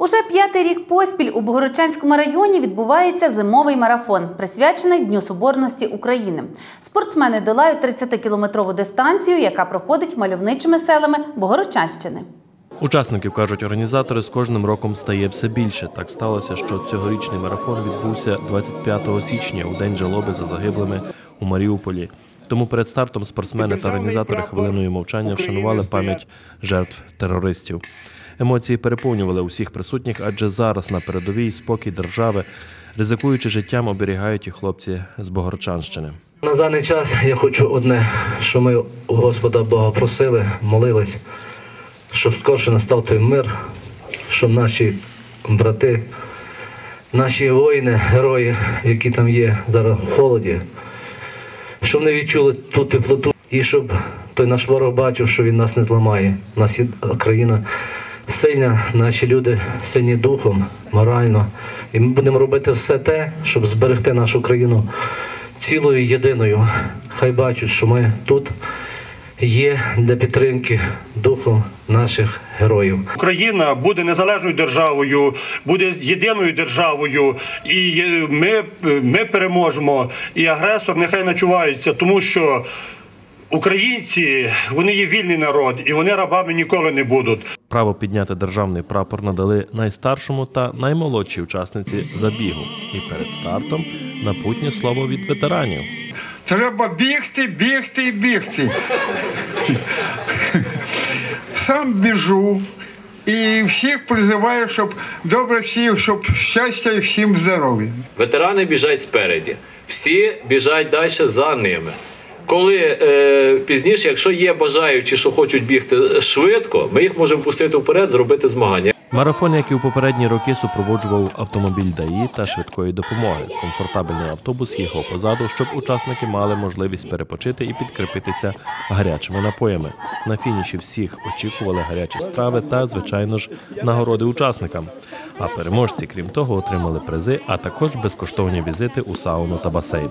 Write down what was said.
Уже п'ятий рік поспіль у Богородчанському районі відбувається зимовий марафон, присвячений Дню Соборності України. Спортсмени долають 30-кілометрову дистанцію, яка проходить мальовничими селами Богородчанщини. Учасників кажуть, організатори з кожним роком стає все більше. Так сталося, що цьогорічний марафон відбувся 25 січня у день жалоби за загиблими у Маріуполі. Тому перед стартом спортсмени та організатори хвилиною мовчання вшанували пам'ять жертв терористів. Емоції переповнювали усіх присутніх, адже зараз на передовій спокій держави, ризикуючи життям, оберігають і хлопці з Богорчанщини. На даний час я хочу одне, що ми Господа Бога просили, молились, щоб скорше настав той мир, щоб наші брати, наші воїни, герої, які там є зараз в холоді, щоб вони відчули ту теплоту і щоб той наш ворог бачив, що він нас не зламає. У нас є країна сильна, наші люди сильні духом, морально. І ми будемо робити все те, щоб зберегти нашу країну цілою єдиною. Хай бачать, що ми тут є для підтримки духом наших героїв. Україна буде незалежною державою, буде єдиною державою, і ми, ми переможемо. І агресор нехай начувається, тому що українці вони є вільний народ, і вони рабами ніколи не будуть. Право підняти державний прапор надали найстаршому та наймолодшій учасниці забігу. І перед стартом напутнє слово від ветеранів. Треба бігти, бігти і бігти. Сам біжу і всіх призиваю, щоб добре всіх, щоб щастя і всім здоров'я. Ветерани біжать спереді, всі біжать далі за ними. Коли е, пізніше, якщо є бажаючі, що хочуть бігти швидко, ми їх можемо пустити вперед, зробити змагання. Марафон, як і у попередні роки, супроводжував автомобіль ДАІ та швидкої допомоги. Комфортабельний автобус їхав позаду, щоб учасники мали можливість перепочити і підкріпитися гарячими напоями. На фініші всіх очікували гарячі страви та, звичайно ж, нагороди учасникам. А переможці, крім того, отримали призи, а також безкоштовні візити у сауну та басейн.